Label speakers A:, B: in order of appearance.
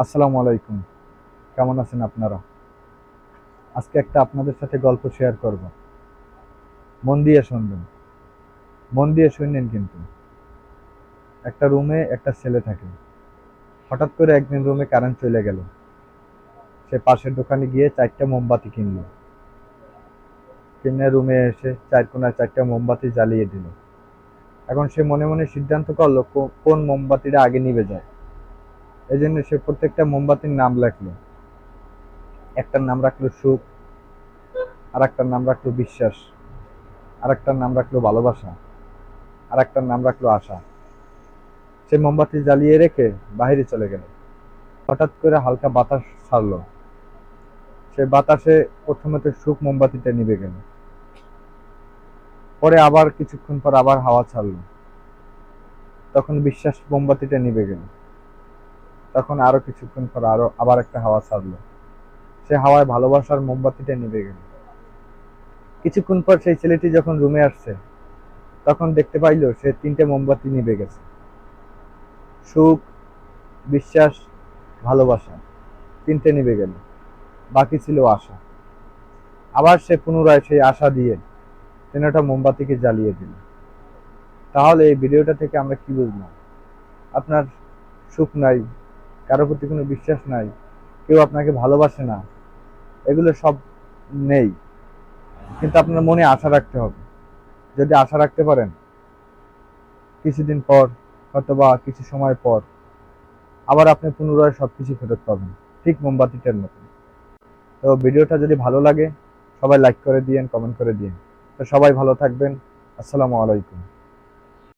A: আসসালামু আলাইকুম। কেমন আছেন আপনারা? আজকে একটা আপনাদের সাথে গল্প শেয়ার করব। মন দিয়ে শুনবেন। মন দিয়ে শুনলেন কিন্তু। একটা রুমে একটা ছেলে থাকে। হঠাৎ করে একদিন রুমে কারেন্ট চলে গেল। সে পাশের দোকানে গিয়ে চারটা মোমবাতি কিনলো। কিনে রুমে এসে চার কোনায় চারটা মোমবাতি জ্বালিয়ে দিল। এখন সে মনে মনে সিদ্ধান্ত করল কোন মোমবাতিটা আগে নিভে যায় এই জন্য সে প্রত্যেকটা মোমবাতির নাম রাখল একটার নাম রাখল সুখ আর একটার নাম রাখল বিশ্বাস আর একটার নাম রাখল ভালোবাসা আর একটার নাম রাখল আশা। সে মোমবাতি জ্বালিয়ে রেখে বাইরে চলে গেল। হঠাৎ করে হালকা বাতাস ছাড়লো। সে বাতাসে প্রথমে তো সুখ মোমবাতিটা নিভে গেল। পরে আবার কিছুক্ষণ পর আবার হাওয়া ছাড়লো। তখন বিশ্বাস মোমবাতিটা নিভে গেল। তখন আরও কিছুক্ষণ পর আরও আবার একটা হাওয়া ছাড়লো। সে হাওয়ায় ভালোবাসার মোমবাতিটা নিভে গেল। কিছুক্ষণ পর সেই ছেলেটি যখন রুমে আসছে, তখন দেখতে পাইলো সে তিনটে মোমবাতি নিভে গেছে। সুখ, বিশ্বাস, ভালোবাসা, তিনটে নিভে গেল। বাকি ছিল আশা। আবার সে পুনরায় সেই আশা দিয়ে তিনটা মোমবাতিকে জ্বালিয়ে দিল। তাহলে এই ভিডিওটা থেকে আমরা কি বুঝলাম? আপনার সুখ নাই কারও প্রতি কোনো বিশ্বাস নাই, কেউ আপনাকে ভালোবাসে না, এগুলো সব নেই। কিন্তু আপনার মনে আশা রাখতে হবে। যদি আশা রাখতে পারেন, কিছুদিন পর অথবা কিছু সময় পর, আবার আপনি পুনরায় সব কিছু ফেরত পাবেন, ঠিক মোমবাতিটার মতন। তো ভিডিওটা যদি ভালো লাগে, সবাই লাইক করে দিয়েন কমেন্ট করে দিয়েন। তো সবাই ভালো থাকবেন। আসসালামু আলাইকুম।